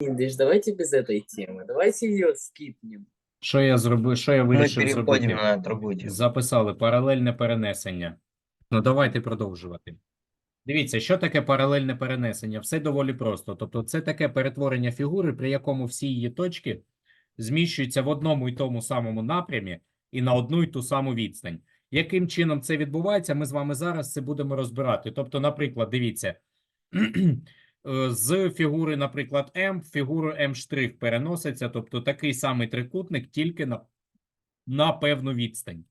Индиш, давайте без этой темы. Давайте ее скипнем. Що я зробив? Що я Мы вирішив переходим зробити? на другую тему. Записали паралельне перенесення. Ну, давайте продовжувати. Дивіться, що таке паралельне перенесення? Все доволі просто. Тобто, це таке перетворення фігури, при якому всі її точки зміщуються в одному і тому самому напрямі і на одну і ту саму відстань. Яким чином це відбувається, ми з вами зараз це будемо розбирати. Тобто, наприклад, дивіться, е, з фігури, наприклад, М в фігуру М' переноситься, тобто такий самий трикутник, тільки на, на певну відстань.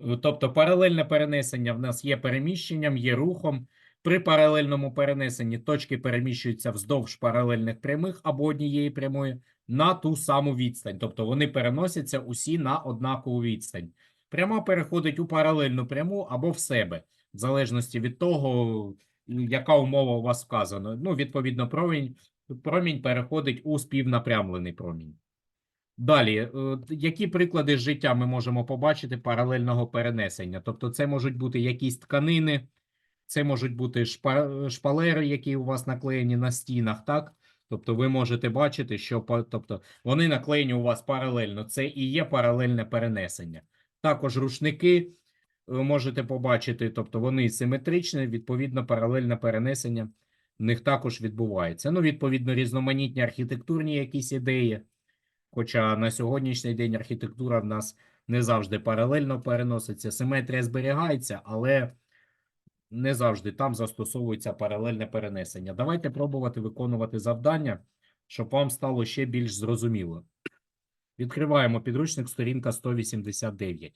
Е, Тобто паралельне перенесення в нас є переміщенням, є рухом. При паралельному перенесенні точки переміщуються вздовж паралельних прямих або однієї прямої на ту саму відстань. Тобто вони переносяться усі на однакову відстань. Пряма переходить у паралельну пряму або в себе, в залежності від того, яка умова у вас вказана. Ну, відповідно, промінь, промінь переходить у співнапрямлений промінь. Далі, е, які приклади життя ми можемо побачити паралельного перенесення? Тобто, це можуть бути якісь тканини, це можуть бути шпалери, які у вас наклеєні на стінах, так? Тобто, ви можете бачити, що тобто, вони наклеєні у вас паралельно. Це і є паралельне перенесення. Також рушники ви можете побачити, тобто вони симетричні, відповідно, паралельне перенесення в них також відбувається. Ну, відповідно, різноманітні архітектурні якісь ідеї. Хоча на сьогоднішній день архітектура в нас не завжди паралельно переноситься. Симетрія зберігається, але не завжди там застосовується паралельне перенесення. Давайте пробувати виконувати завдання, щоб вам стало ще більш зрозуміло. Відкриваємо підручник, сторінка 189.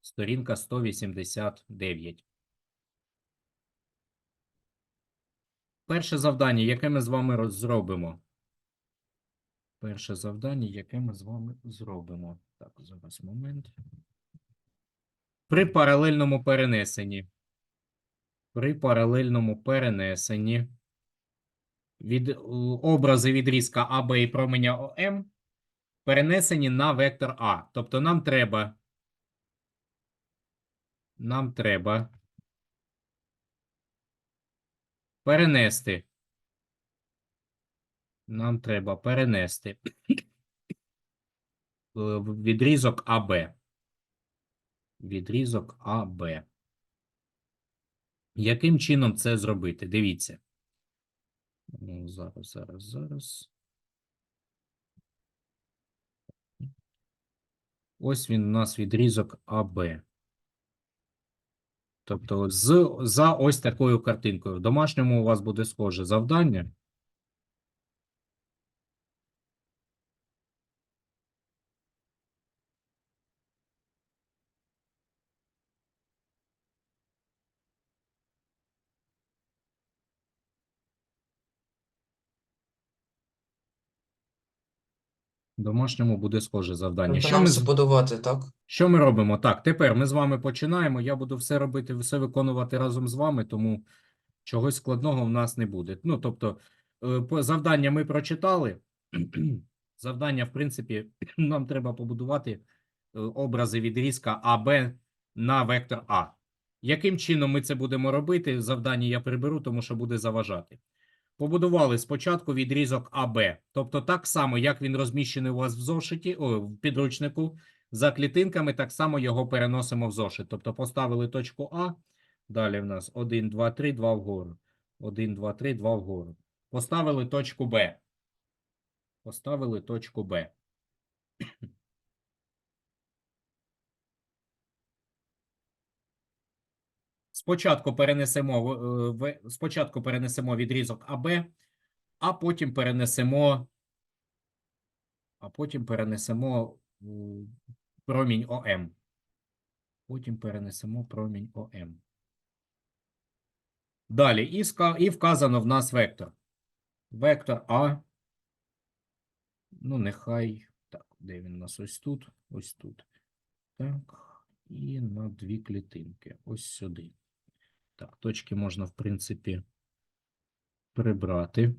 Сторінка 189. Перше завдання, яке ми з вами зробимо? Перше завдання, яке ми з вами зробимо. Так, зараз момент. При паралельному перенесенні. При паралельному перенесенні від образи відрізка АБ і променя ОМ перенесені на вектор А. Тобто нам треба нам треба перенести. Нам треба перенести е, відрізок АБ. Відрізок АБ. Яким чином це зробити? Дивіться. Ну, Зараз, зараз, зараз. Ось він у нас відрізок АБ. Тобто з, за ось такою картинкою. В домашньому у вас буде схоже завдання. Домашньому буде схоже завдання. Тобто Що нам ми, це з- будувати, так? що ми робимо? Так, тепер ми з вами починаємо. Я буду все робити, все виконувати разом з вами, тому чогось складного в нас не буде. Ну, тобто, е, завдання ми прочитали. Завдання, в принципі, нам треба побудувати е, образи відрізка АБ на вектор А. Яким чином ми це будемо робити? Завдання я приберу, тому що буде заважати. Побудували спочатку відрізок АБ. Тобто так само, як він розміщений у вас в зошиті, о, в підручнику, за клітинками, так само його переносимо в зошит. Тобто поставили точку А, далі в нас 1, 2, 3, 2 вгору. 1, 2, 3, 2 вгору. Поставили точку Б. Поставили точку Б. Спочатку перенесемо, е, спочатку перенесемо відрізок АБ, а потім перенесемо, а потім перенесемо промінь ОМ. Потім перенесемо промінь ОМ. Далі, і, і вказано в нас вектор. Вектор А. Ну, нехай. Так, де він у нас? Ось тут, ось тут. Так. І на дві клітинки. Ось сюди. Так, точки можна, в принципі, прибрати.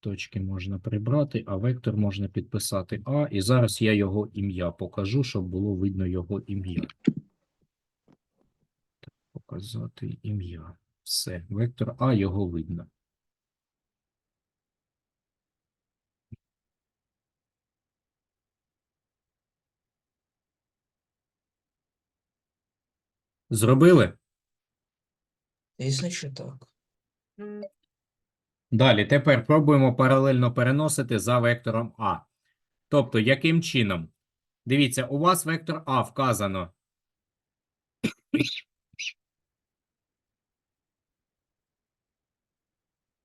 Точки можна прибрати, а вектор можна підписати А. І зараз я його ім'я покажу, щоб було видно його ім'я. Показати ім'я. Все, вектор А його видно. Зробили? Звісно, що так. Далі, тепер пробуємо паралельно переносити за вектором А. Тобто, яким чином? Дивіться, у вас вектор А вказано.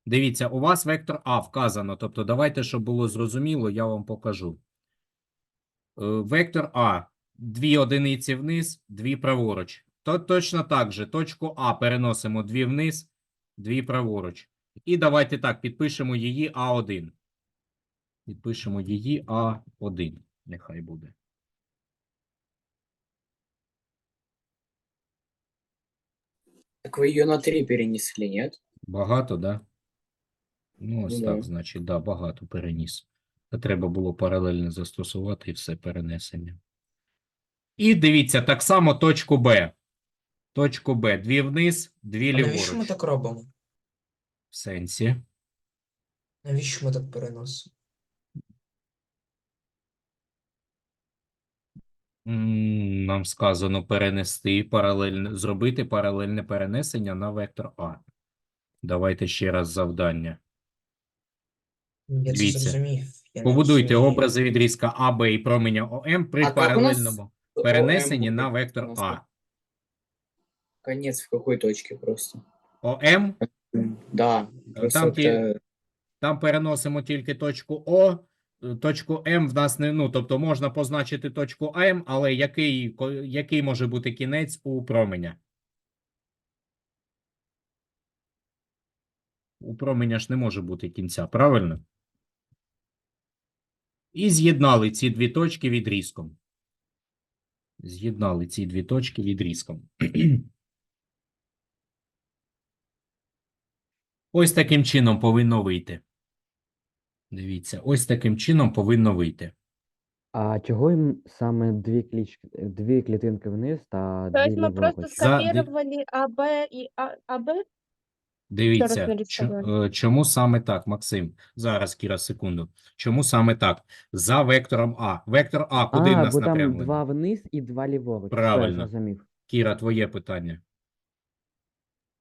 Дивіться, у вас вектор А вказано. Тобто, давайте, щоб було зрозуміло, я вам покажу. Е, Вектор А. Дві одиниці вниз, дві праворуч. То точно так же. Точку А переносимо дві вниз, дві праворуч. І давайте так, підпишемо її А1. Підпишемо її А1. Нехай буде. Так вы ее на 3 перенесли, нет? Багато, да? Ну, ось так, значить, да, багато переніс. Та треба було паралельно застосувати і все перенесення. І дивіться, так само точку Б. Точку Б. Дві вниз, дві А навіщо ми так робимо? В сенсі. Навіщо ми так переносимо? М, Нам сказано перенести паралельне, зробити паралельне перенесення на вектор А. Давайте ще раз завдання. Я це Дивіться. зрозумів. Я не Побудуйте розумію. образи відрізка АБ і променя ОМ при А как у нас паралельному перенесенні ОМ на вектор А. Конец в какой точке просто? ОМ, Да, просто там ті- там переносимо тільки точку О, точку М в нас не, ну, тобто можна позначити точку М, але який, який може бути кінець у променя? У променя ж не може бути кінця, правильно? І з'єднали ці дві точки відрізком. З'єднали ці дві точки відрізком. Ось таким чином повинно вийти. Дивіться, ось таким чином повинно вийти. А чого їм саме дві клічки, дві клітинки вниз та То дві есть мы просто ліворуч? За- ди- скопировали АБ и А- АБ? Дивіться, чо- е, чому саме так, Максим? Зараз, Кіра, секунду. Чому саме так? За вектором А. Вектор А куди в А, нас бо там напрямлений? два вниз і два ліворуч. Все, я Правильно. зрозумів. Кіра, твоє питання.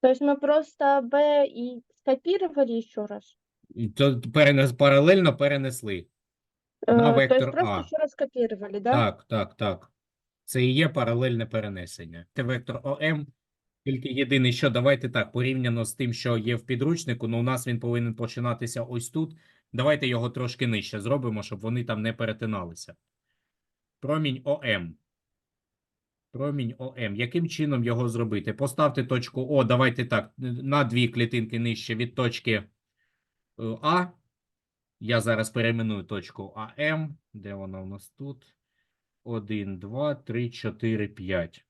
То есть мы просто АБ и скопировали еще раз? То перенес, паралельно перенесли. На Э, то вектор есть просто А. еще раз скопировали, да? Так, так, так. Це і є паралельне перенесення. Це вектор ОМ. Тільки єдине, що давайте так, порівняно з тим, що є в підручнику, ну у нас він повинен починатися ось тут. Давайте його трошки нижче зробимо, щоб вони там не перетиналися. Промінь ОМ. Промінь ОМ. Яким чином його зробити? Поставте точку О, давайте так, на дві клітинки нижче від точки е, А. Я зараз перейменую точку АМ. Де вона у нас тут? 1, 2, 3, 4, 5.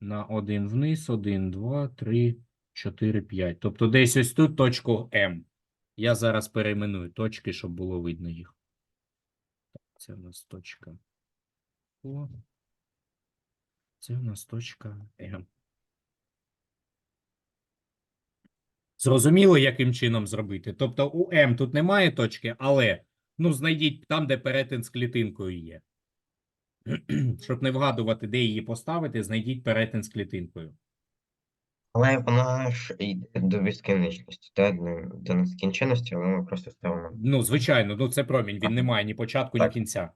На 1 вниз, 1, 2, 3, 4, 5. Тобто десь ось тут точку М. Я зараз перейменую точки, щоб було видно їх. Це у нас точка О. Це у нас точка М. Зрозуміло, яким чином зробити? Тобто у М тут немає точки, але ну, знайдіть там, де перетин з клітинкою є. Щоб не вгадувати, де її поставити, знайдіть перетин з клітинкою. Але вона ж йде до безкінечності, та, до, до нескінченності, але ми просто ставимо. Ну, звичайно, ну це промінь, він не має ні початку, ні Так. кінця.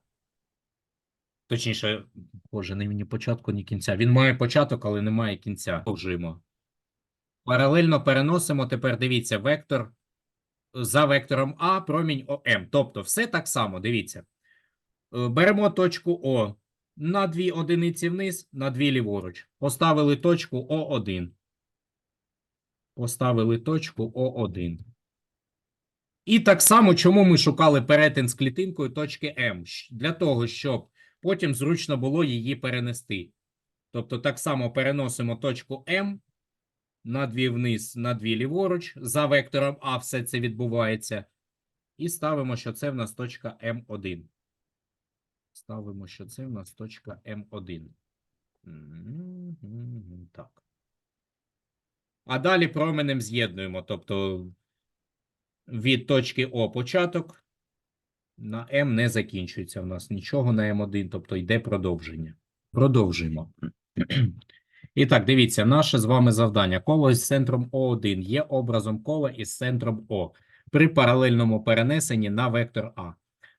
Точніше, боже, не ні початку, ні кінця. Він має початок, але не має кінця. Продовжуємо. Паралельно переносимо тепер, дивіться, вектор за вектором А, промінь ОМ. Тобто все так само, дивіться. Е, Беремо точку О на дві одиниці вниз, на дві ліворуч. Поставили точку О1. Поставили точку О1. І так само, чому ми шукали перетин з клітинкою точки М? Для того, щоб потім зручно було її перенести. Тобто так само переносимо точку М на дві вниз, на дві ліворуч. За вектором А все це відбувається. І ставимо, що це в нас точка М1. Ставимо, що це в нас точка М1. Так. а далі променем з'єднуємо. Тобто від точки О початок на М не закінчується в нас нічого на М1, тобто йде продовження. Продовжуємо. І так, дивіться, наше з вами завдання. Коло із центром О1 є образом кола із центром О при паралельному перенесенні на вектор А.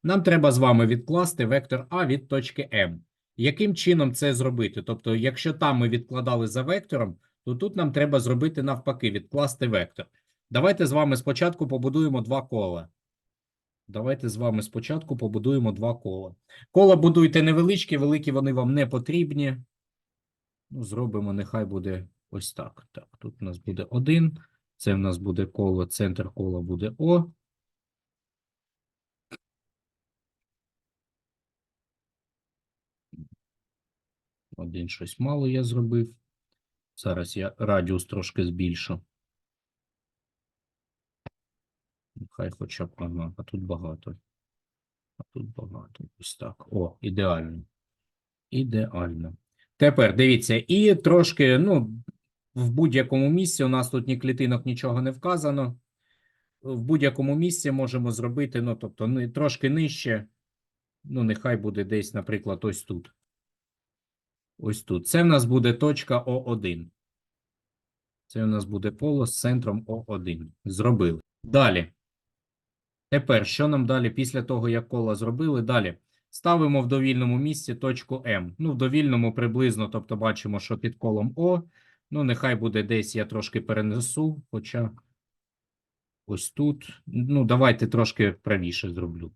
Нам треба з вами відкласти вектор А від точки М. Яким чином це зробити? Тобто, якщо там ми відкладали за вектором, то тут нам треба зробити навпаки, відкласти вектор. Давайте з вами спочатку побудуємо два кола. Давайте з вами спочатку побудуємо два кола. Кола будуйте невеличкі, великі вони вам не потрібні. Ну, зробимо, нехай буде ось так. Так, тут у нас буде один. Це в нас буде коло, центр кола буде О. Один щось мало я зробив. Зараз я радіус трошки збільшу. Хай хоча б ага, а тут багато. А тут багато. Ось так. О, ідеально. Ідеально. Тепер дивіться, і трошки, ну, в будь-якому місці у нас тут ні клітинок, нічого не вказано. В будь-якому місці можемо зробити, ну, тобто, ни- трошки нижче. Ну, нехай буде десь, наприклад, ось тут. Ось тут. Це в нас буде точка О1. Це у нас буде полос з центром О1. Зробили. Далі. Тепер, що нам далі після того, як коло зробили? Далі. Ставимо в довільному місці точку М. Ну, в довільному приблизно, тобто бачимо, що під колом О. Ну, нехай буде десь, я трошки перенесу, хоча ось тут. Ну, давайте трошки правіше зроблю.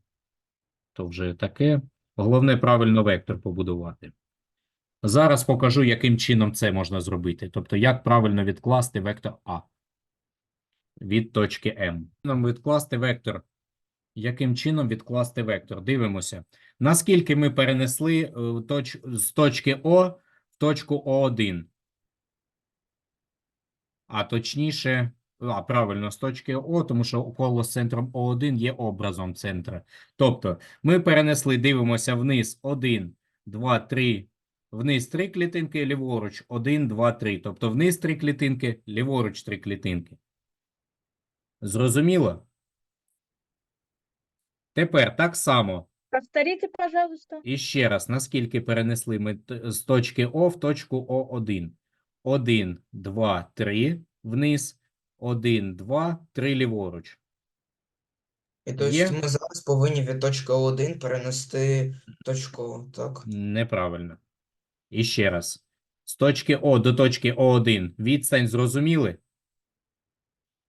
То вже таке. Головне правильно вектор побудувати. Зараз покажу, яким чином це можна зробити. Тобто, як правильно відкласти вектор А від точки М. Нам відкласти вектор. Яким чином відкласти вектор? Дивимося. Наскільки ми перенесли е, точ... з точки О в точку О1. А точніше, а правильно, з точки О, тому що коло з центром О1 є образом центра. Тобто, ми перенесли, дивимося вниз 1, 2, 3, вниз 3 клітинки, ліворуч 1, 2, 3. Тобто вниз 3 клітинки, ліворуч 3 клітинки. Зрозуміло? Тепер так само. Повторите, пожалуйста. І ще раз, наскільки перенесли ми з точки О в точку О1? 1, 2, 3 вниз, 1, 2, 3 ліворуч. І тобто Є? ми зараз повинні від точки О1 перенести точку О, так? Неправильно. І ще раз. З точки О до точки О1 відстань зрозуміли?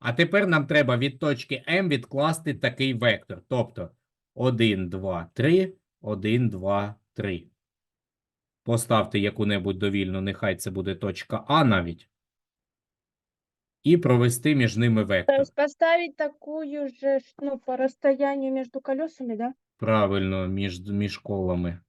А тепер нам треба від точки М відкласти такий вектор. Тобто 1, 2, 3, 1, 2, 3. Поставте яку-небудь довільну, нехай це буде точка А навіть. І провести між ними вектор. есть поставить такую же, ш- ну, по расстоянию между колесами, да? Правильно, між, між колами.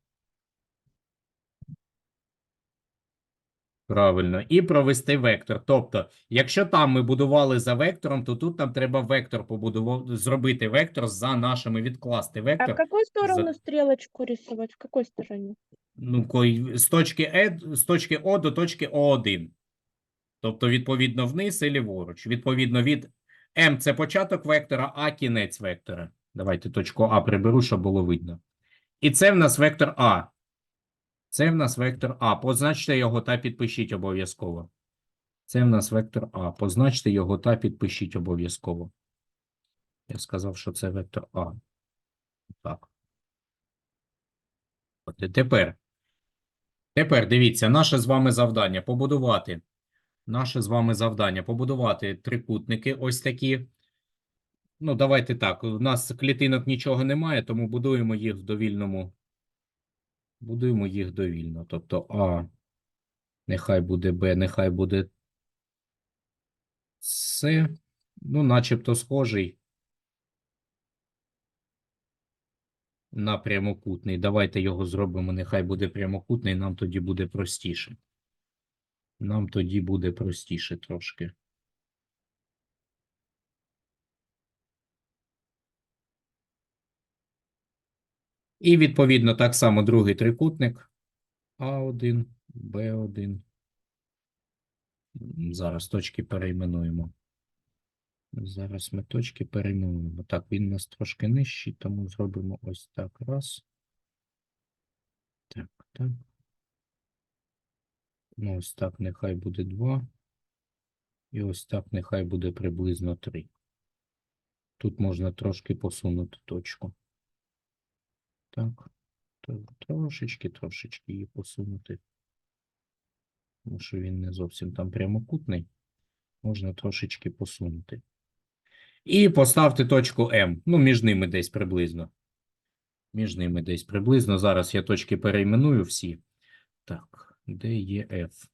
Правильно. І провести вектор. Тобто, якщо там ми будували за вектором, то тут нам треба вектор побудувати, зробити вектор за нашими, відкласти А в вектор. какую сторону стрелочку рисовать? В какой стороне? Ну, кой- з точки, е, з точки О до точки О1. Тобто, відповідно, вниз і ліворуч. Відповідно, від М це початок вектора, А кінець вектора. Давайте точку А приберу, щоб було видно. І це в нас вектор А. Це в нас вектор А. Позначте його та підпишіть обов'язково. Це в нас вектор А. Позначте його та підпишіть обов'язково. Я сказав, що це вектор А. Так. От тепер. Тепер дивіться, наше з вами завдання побудувати. Наше з вами завдання побудувати трикутники ось такі. Ну, давайте так. У нас клітинок нічого немає, тому будуємо їх в довільному. Будуємо їх довільно. Тобто А, нехай буде Б, нехай буде С. Ну, начебто схожий на прямокутний. Давайте його зробимо, нехай буде прямокутний, нам тоді буде простіше. Нам тоді буде простіше трошки. І відповідно так само другий трикутник А1, Б1. Зараз точки перейменуємо. Зараз ми точки перейменуємо. Так, він у нас трошки нижчий, тому зробимо ось так. Раз. Так, так. Ну, ось так нехай буде 2. І ось так нехай буде приблизно 3. Тут можна трошки посунути точку. Так. то- Трошечки, трошечки її посунути. Тому що він не зовсім там прямокутний. Можна трошечки посунути. І поставте точку М. Ну, між ними десь приблизно. Між ними десь приблизно. Зараз я точки перейменую всі. Так, де є F?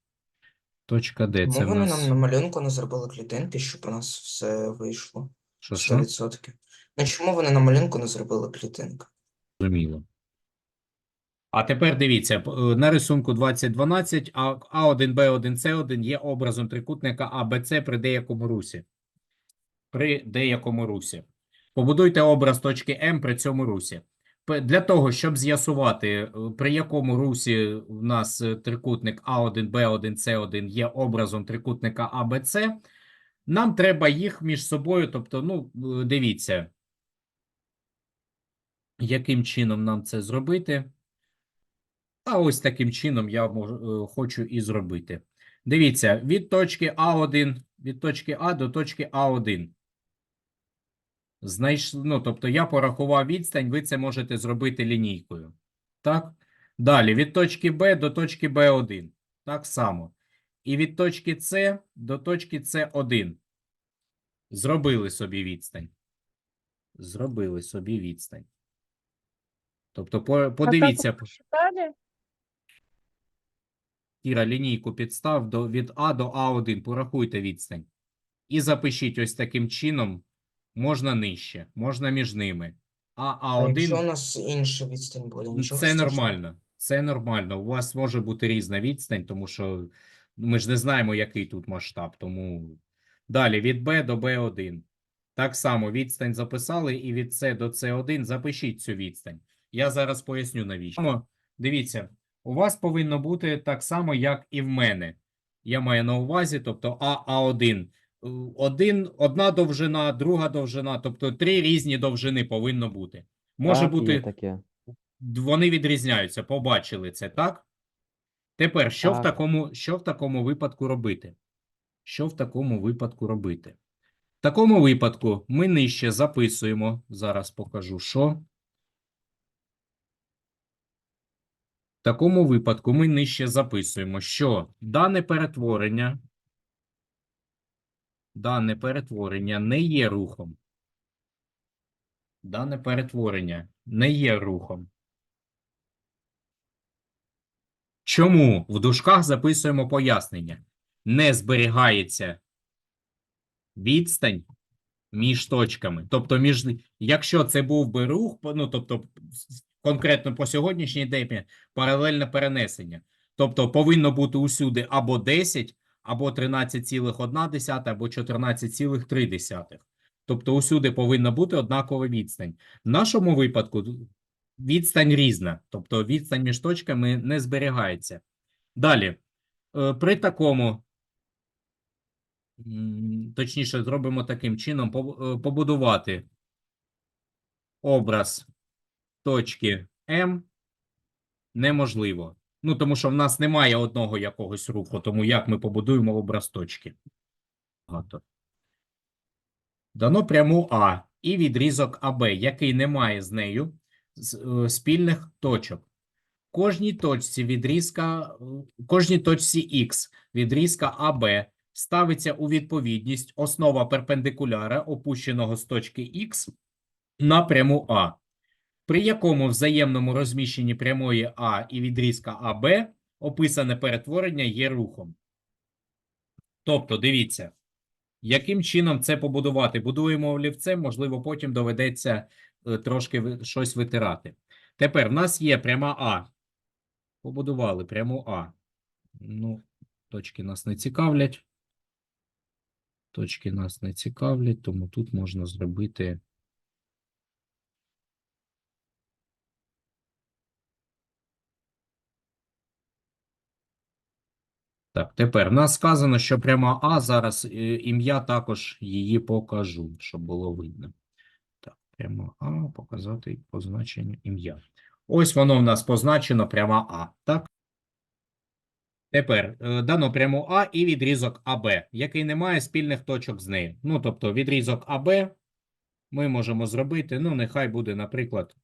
Точка Д. Це в вони нас. нам на малюнку не зробили клітинки, щоб у нас все вийшло Що, що? 100%? Ну чому вони на малюнку не зробили клітинки? Зрозуміло. А тепер дивіться, е, на рисунку 2012 А, А1, Б1, С1 є образом трикутника АБЦ при деякому русі. При деякому русі. Побудуйте образ точки М при цьому русі. Для того, щоб з'ясувати, е, при якому русі в нас е, трикутник А1, Б1, С1 є образом трикутника АБЦ, нам треба їх між собою, тобто, ну, дивіться, яким чином нам це зробити. А ось таким чином я е, хочу і зробити. Дивіться, від точки А1, від точки А до точки А1. Знайш... Ну, тобто я порахував відстань, ви це можете зробити лінійкою. Так? Далі, від точки Б до точки Б1. Так само. І від точки С до точки С1. Зробили собі відстань. Зробили собі відстань. Тобто, по- подивіться. Кіра, лінійку підстав до, від А до А1, порахуйте відстань. І запишіть ось таким чином, можна нижче, можна між ними. А А якщо у А1, нас інша відстань буде, нічого це страшного. нормально, це нормально. У вас може бути різна відстань, тому що ми ж не знаємо, який тут масштаб, тому далі від Б до Б1. Так само відстань записали, і від С до С1 запишіть цю відстань. Я зараз поясню навіщо. Дивіться, у вас повинно бути так само, як і в мене. Я маю на увазі, тобто А, А1. Е, Один, одна довжина, друга довжина, тобто три різні довжини повинно бути. Може Так, бути, таке. вони відрізняються, побачили це, так? Тепер, що в такому, що в такому випадку робити? Що в такому випадку робити? В такому випадку ми нижче записуємо, зараз покажу, що. В такому випадку ми нижче записуємо, що дане перетворення, дане перетворення не є рухом. Дане перетворення не є рухом. Чому в дужках записуємо пояснення? Не зберігається відстань між точками. Тобто, між, якщо це був би рух, ну тобто конкретно по сьогоднішній день паралельне перенесення. Тобто повинно бути усюди або 10, або 13,1, або 14,3. Тобто усюди повинна бути однакова відстань. В нашому випадку відстань різна, тобто відстань між точками не зберігається. Далі, е, при такому, точніше, зробимо таким чином, е, побудувати образ точки М неможливо. Ну, тому що в нас немає одного якогось руху, тому як ми побудуємо образ точки? Багато. Дано пряму А і відрізок АБ, який не має з нею е, спільних точок. Кожній точці відрізка, е, кожній точці Х відрізка АБ ставиться у відповідність основа перпендикуляра, опущеного з точки Х на пряму А, при якому взаємному розміщенні прямої А і відрізка АБ описане перетворення є рухом. Тобто, дивіться, яким чином це побудувати? Будуємо олівцем, можливо, потім доведеться е, трошки щось витирати. Тепер в нас є пряма А. Побудували пряму А. Ну, точки нас не цікавлять. Точки нас не цікавлять, тому тут можна зробити. Так, тепер в нас сказано, що пряма А зараз е, ім'я також її покажу, щоб було видно. Так, пряма А, показати позначення ім'я. Ось воно в нас позначено пряма А, так? Тепер е, дано пряму А і відрізок АБ, який не має спільних точок з нею. Ну, тобто відрізок АБ ми можемо зробити, ну, нехай буде, наприклад,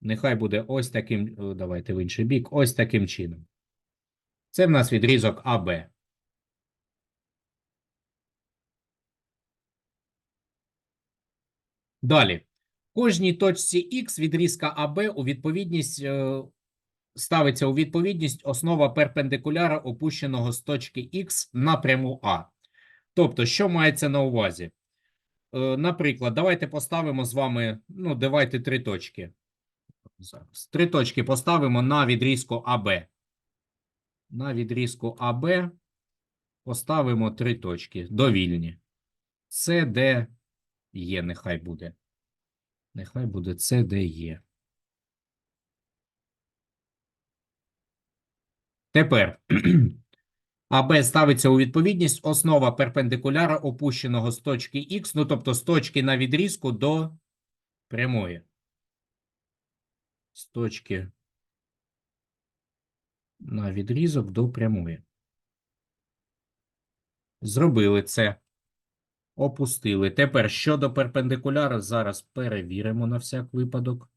нехай буде ось таким, е, давайте в інший бік, ось таким чином. Це в нас відрізок АБ. Далі. Кожній точці Х відрізка АБ у відповідність е, ставиться у відповідність основа перпендикуляра, опущеного з точки Х на пряму А. Тобто, що мається на увазі? Е, Наприклад, давайте поставимо з вами, ну, давайте три точки. Зараз. Три точки поставимо на відрізку АБ. На відрізку АБ поставимо три точки довільні. Це де є, нехай буде. Нехай буде це де є. Тепер АБ ставиться у відповідність основа перпендикуляра, опущеного з точки Х, ну тобто з точки на відрізку до прямої. З точки на відрізок до прямої. Зробили це. Опустили. Тепер щодо перпендикуляра, зараз перевіримо на всяк випадок.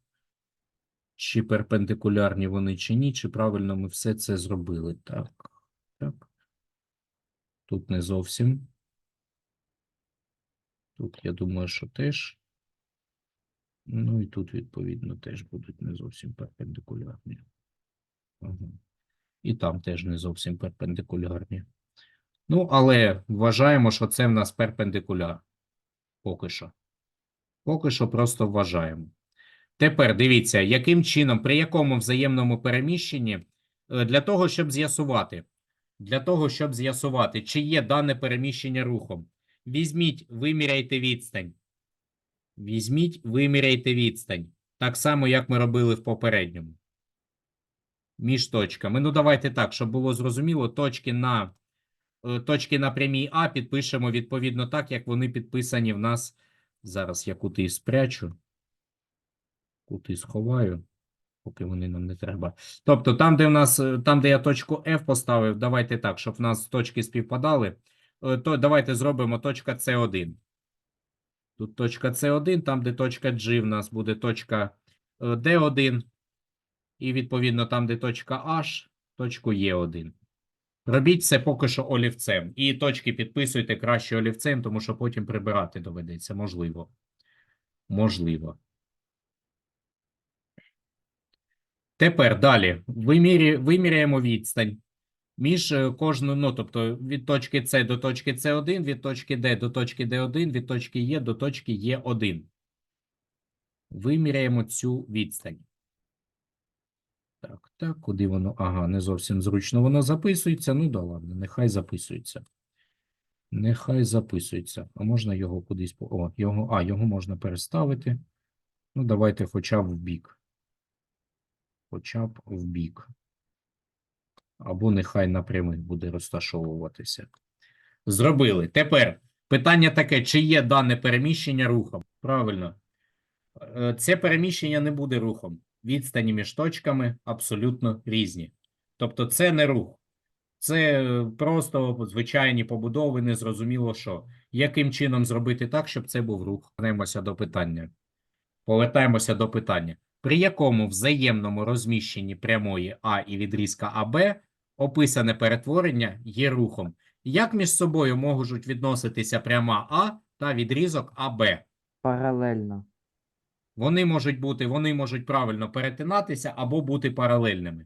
Чи перпендикулярні вони, чи ні, чи правильно ми все це зробили. Так, так. Тут не зовсім. Тут, я думаю, що теж. Ну і тут, відповідно, теж будуть не зовсім перпендикулярні. Ага. І там теж не зовсім перпендикулярні. Ну, але вважаємо, що це в нас перпендикуляр. Поки що. Поки що просто вважаємо. Тепер дивіться, яким чином, при якому взаємному переміщенні, е, для того, щоб з'ясувати, для того, щоб з'ясувати, чи є дане переміщення рухом, візьміть, виміряйте відстань. Візьміть, виміряйте відстань. Так само, як ми робили в попередньому. Між точками. Ну, давайте так, щоб було зрозуміло, точки на, е, точки на прямій А підпишемо відповідно так, як вони підписані в нас. Зараз я кути спрячу. Кути сховаю, поки вони нам не треба. Тобто, там, де в нас, е, там, де я точку F поставив, давайте так, щоб в нас точки співпадали, е, то давайте зробимо точка С1. Тут точка С1, там, де точка G, в нас буде точка е, D1. І, відповідно, там, де точка H, точку Е1. Робіть все поки що олівцем. І точки підписуйте краще олівцем, тому що потім прибирати доведеться. Можливо. Можливо. Тепер далі. Виміряємо відстань між е, кожною, ну, тобто від точки С до точки С1, від точки Д до точки Д1, від точки Е до точки Е1. Виміряємо цю відстань. Так, так, куди воно? Ага, не зовсім зручно воно записується. Ну да ладно, нехай записується. Нехай записується. А можна його кудись. О, його, а, його можна переставити. Ну, давайте хоча б в бік. Хоча б в бік. Або нехай напрямих буде розташовуватися. Зробили. Тепер питання таке: чи є дане переміщення рухом? Правильно. Е, Це переміщення не буде рухом. Відстані між точками абсолютно різні. Тобто, це не рух. Це е, просто звичайні побудови, незрозуміло що. Яким чином зробити так, щоб це був рух? Повернемося до питання. Повертаємося до питання. При якому взаємному розміщенні прямої А і відрізка АБ описане перетворення є рухом? Як між собою можуть відноситися пряма А та відрізок АБ? Паралельно. Вони можуть бути, вони можуть правильно перетинатися або бути паралельними.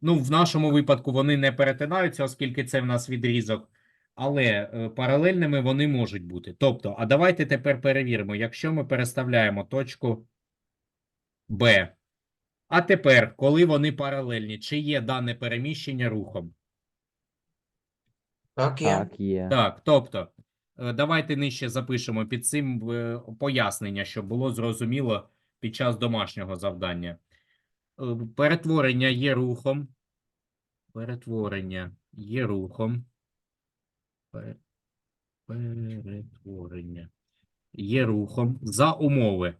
Ну, в нашому випадку вони не перетинаються, оскільки це в нас відрізок, але е, паралельними вони можуть бути. Тобто, а давайте тепер перевіримо, якщо ми переставляємо точку Б, а тепер, коли вони паралельні, чи є дане переміщення рухом? Так, є. Так, є. Так, тобто, давайте нижче запишемо під цим е, пояснення, щоб було зрозуміло під час домашнього завдання. Е, Перетворення є рухом. Перетворення є рухом. Перетворення. Є рухом за умови.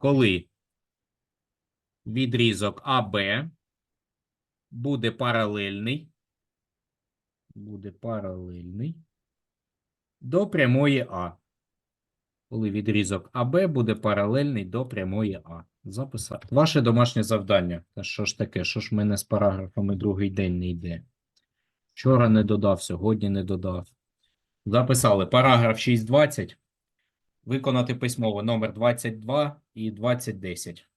Коли відрізок АБ буде паралельний, буде паралельний до прямої А. Коли відрізок АБ буде паралельний до прямої А. Записати. Ваше домашнє завдання. Та що ж таке? Що ж в мене з параграфами другий день не йде? Вчора не додав, сьогодні не додав. Записали параграф 6.20. Виконати письмово номер 22 і 2010.